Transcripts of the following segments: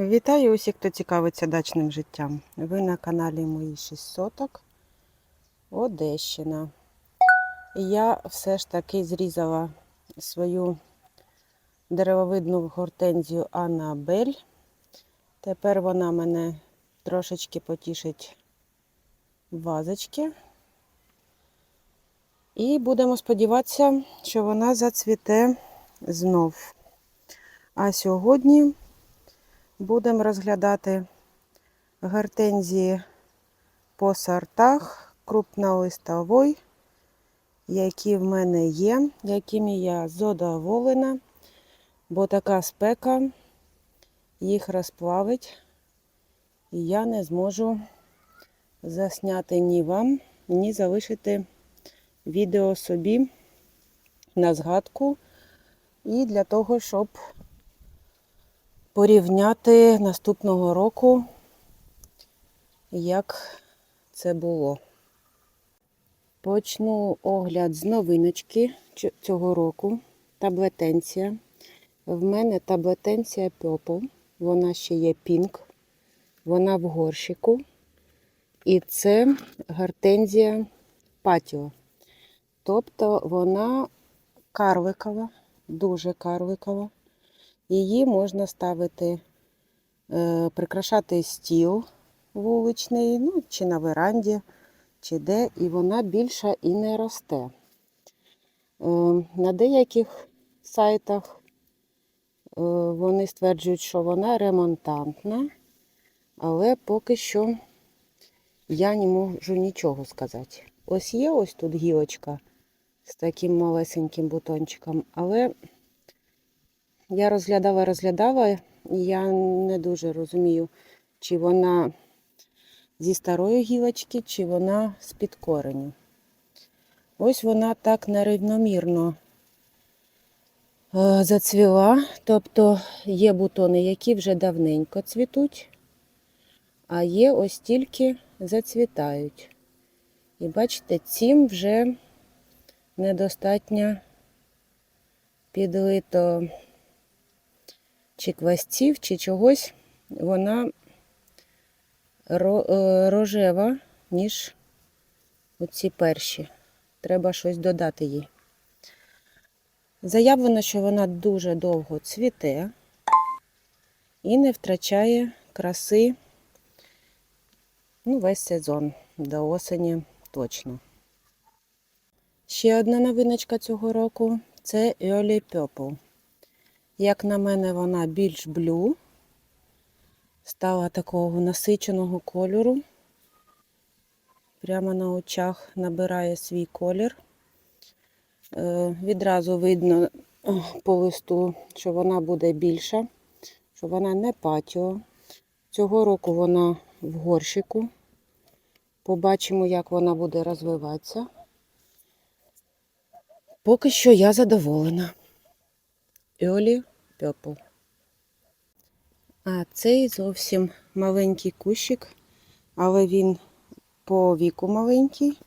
Вітаю усіх, хто цікавиться дачним життям. Ви на каналі Мої 6 соток Одещина. Я все ж таки зрізала свою деревовидну гортензію Анабель. Тепер вона мене трошечки потішить вазочки. І будемо сподіватися, що вона зацвіте знов. А сьогодні будемо розглядати гортензії по сортах. Крупнолистової, які в мене є, якими я задоволена, бо така спека їх розплавить, і я не зможу засняти ні вам, ні залишити відео собі на згадку. І для того, щоб порівняти наступного року, як це було. Почну огляд з новиночки цього року. Таблетенція. В мене таблетенція Purple. Вона ще є пінк. Вона в горщику. І це гортензія патіо. Тобто вона карликова, дуже карликова. Її можна ставити, е, прикрашати стіл вуличний, ну, чи на веранді, чи де, і вона більша і не росте. Е, на деяких сайтах е, вони стверджують, що вона ремонтантна, але поки що я не можу нічого сказати. Ось є ось тут гілочка з таким малесеньким бутончиком, але я розглядала, розглядала, і я не дуже розумію, чи вона зі старої гілочки, чи вона з-під кореню. Ось вона так нерівномірно е, зацвіла. Тобто є бутони, які вже давненько цвітуть, а є ось тільки зацвітають. І бачите, цим вже недостатньо підлито чи квасців, чи чогось, вона е, рожева, ніж оці перші. Треба щось додати їй. Заявлено, що вона дуже довго цвіте і не втрачає краси ну, весь сезон до осені точно. Ще одна новиночка цього року це Early Purple. Як на мене, вона більш блю, стала такого насиченого кольору. Прямо на очах набирає свій колір. Е, Відразу видно по листу, що вона буде більша, що вона не патіо. Цього року вона в горщику. Побачимо, як вона буде розвиватися. Поки що я задоволена. Early Purple. А цей зовсім маленький кущик, але він по віку маленький.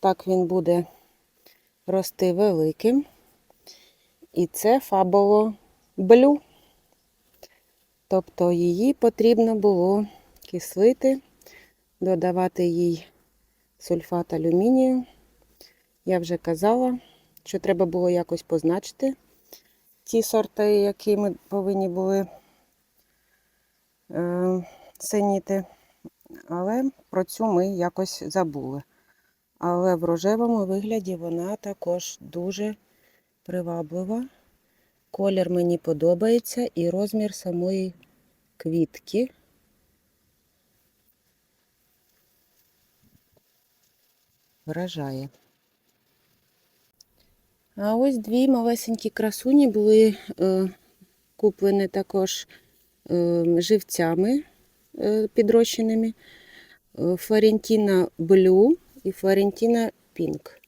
Так він буде рости великим. І це фаболо блю. Тобто її потрібно було кислити, додавати їй сульфат алюмінію. Я вже казала, що треба було якось позначити ті сорти, які ми повинні були е, синіти. Але про цю ми якось забули. Але в рожевому вигляді вона також дуже приваблива. Колір мені подобається і розмір самої квітки. Вражає. А ось дві малесенькі красуні були е, куплені також е, живцями е, підрощеними. Е, Флорентіна Блю і Флорентіна Пінк.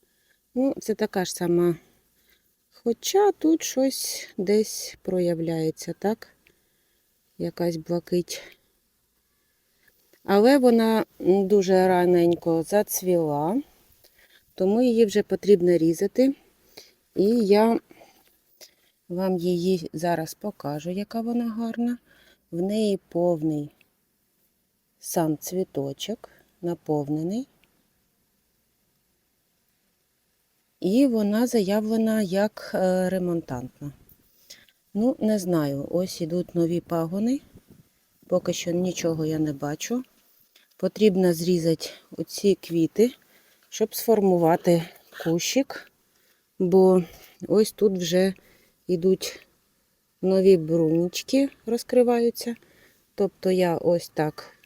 Ну, це така ж сама. Хоча тут щось десь проявляється, так? Якась блакить. Але вона дуже раненько зацвіла, тому її вже потрібно різати. І я вам її зараз покажу, яка вона гарна. В неї повний сам цвіточок, наповнений. І вона заявлена як е, ремонтантна. Ну, не знаю, ось ідуть нові пагони. Поки що нічого я не бачу. Потрібно зрізати оці квіти, щоб сформувати кущик, бо ось тут вже йдуть нові брунічки, розкриваються. Тобто я ось так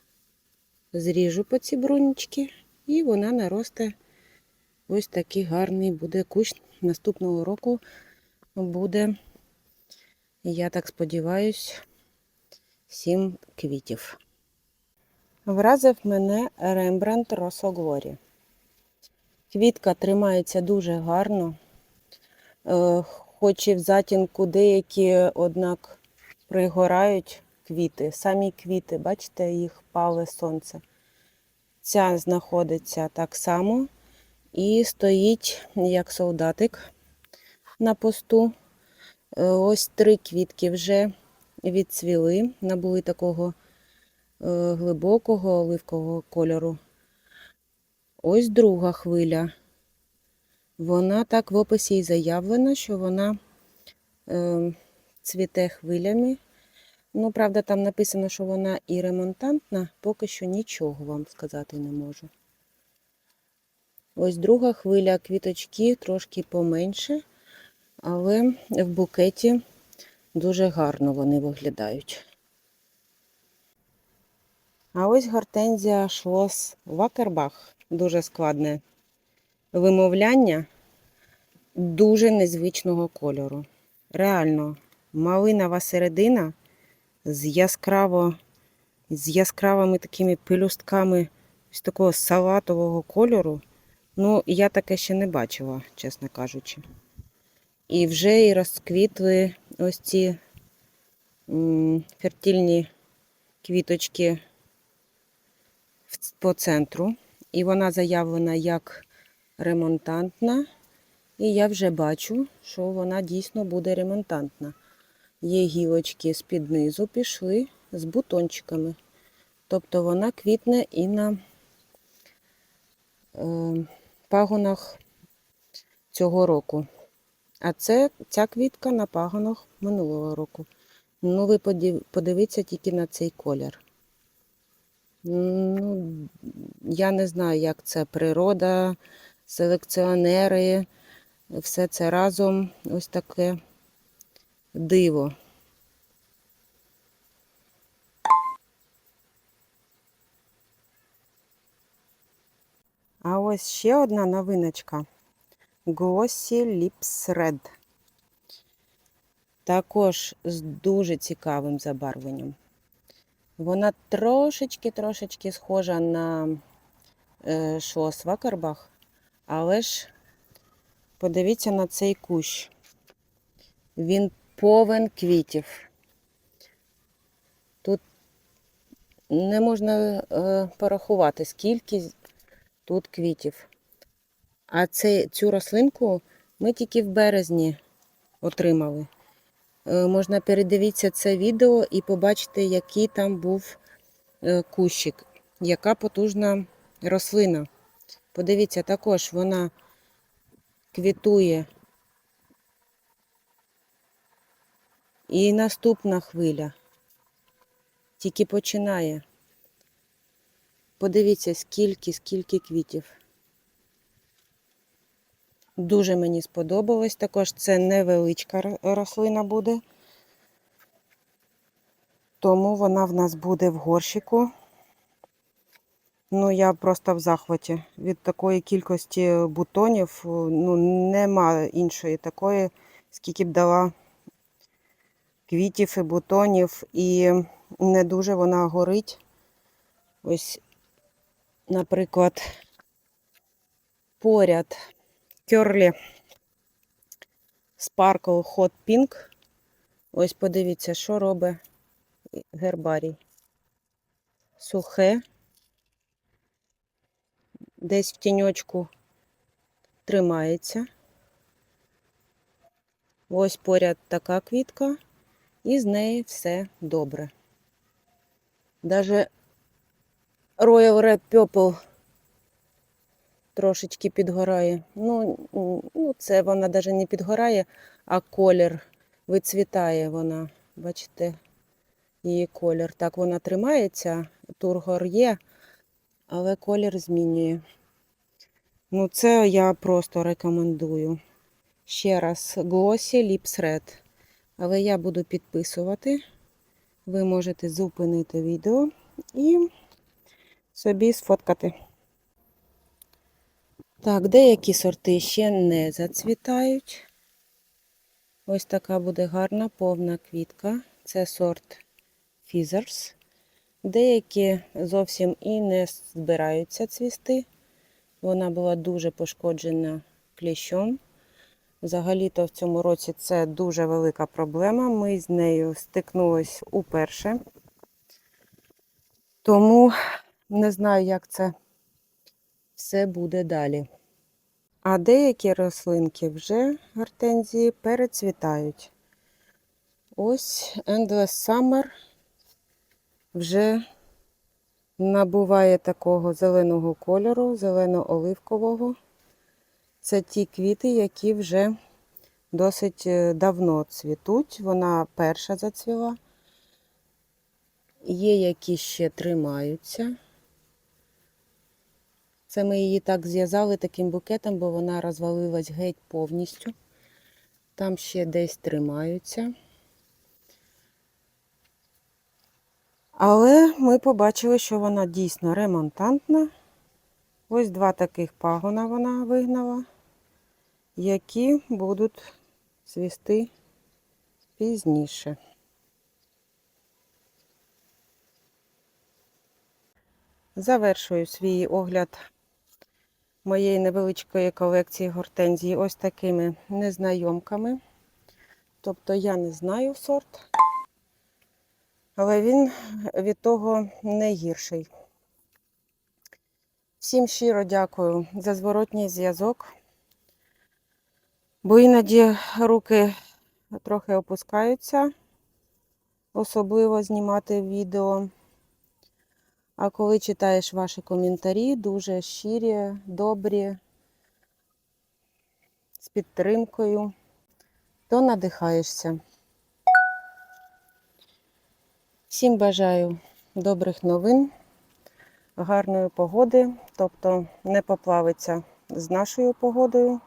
зріжу по ці брунічки, і вона наросте ось такий гарний буде кущ. Наступного року буде, я так сподіваюсь, сім квітів. Вразив мене Рембрандт Росоглорі. Квітка тримається дуже гарно, хоч і в затінку деякі, однак, пригорають квіти. Самі квіти, бачите, їх пале сонце. Ця знаходиться так само і стоїть як солдатик на посту. Е, Ось три квітки вже відцвіли, набули такого е, глибокого оливкового кольору. Ось друга хвиля. Вона так в описі і заявлена, що вона е, цвіте хвилями. Ну, правда, там написано, що вона і ремонтантна, поки що нічого вам сказати не можу. Ось друга хвиля квіточки трошки поменше, але в букеті дуже гарно вони виглядають. А ось гортензія Шлос Вакербах. Дуже складне вимовляння, дуже незвичного кольору. Реально, малинова середина з яскраво, з яскравими такими пелюстками ось такого салатового кольору. Ну, я таке ще не бачила, чесно кажучи. І вже і розквітли ось ці фертильні квіточки по центру. І вона заявлена як ремонтантна. І я вже бачу, що вона дійсно буде ремонтантна. Є гілочки з-під низу пішли з бутончиками. Тобто вона квітне і на е, пагонах цього року. А це ця квітка на пагонах минулого року. Ну, ви подив- подивіться тільки на цей колір. Ну, я не знаю, як це природа, селекціонери, все це разом ось таке диво. А ось ще одна новиночка. Glossy Lips Red. Також з дуже цікавим забарвленням. Вона трошечки-трошечки схожа на е, Шлос Вакербах, але ж подивіться на цей кущ. Він повен квітів. Тут не можна е, порахувати, скільки тут квітів. А це, цю рослинку ми тільки в березні отримали. Е, Можна передивитися це відео і побачити, який там був е, кущик, яка потужна рослина. Подивіться, також вона квітує. І наступна хвиля тільки починає. Подивіться, скільки, скільки квітів. Дуже мені сподобалось. Також це невеличка рослина буде. Тому вона в нас буде в горщику. Ну, я просто в захваті. Від такої кількості бутонів ну, нема іншої такої, скільки б дала квітів і бутонів. І не дуже вона горить. Ось, наприклад, поряд Curly Sparkle Hot Pink. Ось подивіться, що робить гербарій. Сухе. Десь в тіньочку тримається. Ось поряд така квітка, і з неї все добре. Даже Royal Red Purple трошечки підгорає. Ну, ну це вона навіть не підгорає, а колір вицвітає вона. Бачите, її колір. Так вона тримається, тургор є, але колір змінює. Ну, це я просто рекомендую. Ще раз, Glossy Lips Red. Але я буду підписувати. Ви можете зупинити відео і собі сфоткати. Так, деякі сорти ще не зацвітають. Ось така буде гарна повна квітка. Це сорт Fizzers. Деякі зовсім і не збираються цвісти. Вона була дуже пошкоджена кліщом. Взагалі-то в цьому році це дуже велика проблема. Ми з нею стикнулись уперше. Тому не знаю, як це все буде далі. А деякі рослинки вже гортензії перецвітають. Ось Endless Summer вже набуває такого зеленого кольору, зелено-оливкового. Це ті квіти, які вже досить е, давно цвітуть. Вона перша зацвіла. Є які ще тримаються. Це ми її так зв'язали таким букетом, бо вона розвалилась геть повністю. Там ще десь тримаються. Але ми побачили, що вона дійсно ремонтантна. Ось два таких пагона вона вигнала, які будуть цвісти пізніше. Завершую свій огляд моєї невеличкої колекції гортензії ось такими незнайомками. Тобто я не знаю сорт, але він від того не гірший. Всім щиро дякую за зворотній зв'язок, бо іноді руки трохи опускаються, особливо знімати відео. А коли читаєш ваші коментарі, дуже щирі, добрі, з підтримкою, то надихаєшся. Всім бажаю добрих новин, гарної погоди, тобто не поплавиться з нашою погодою,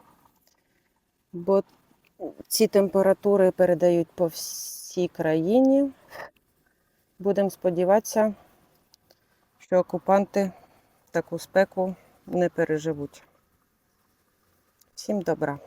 бо ці температури передають по всій країні. Будемо сподіватися, що окупанти таку спеку не переживуть. Всім добра!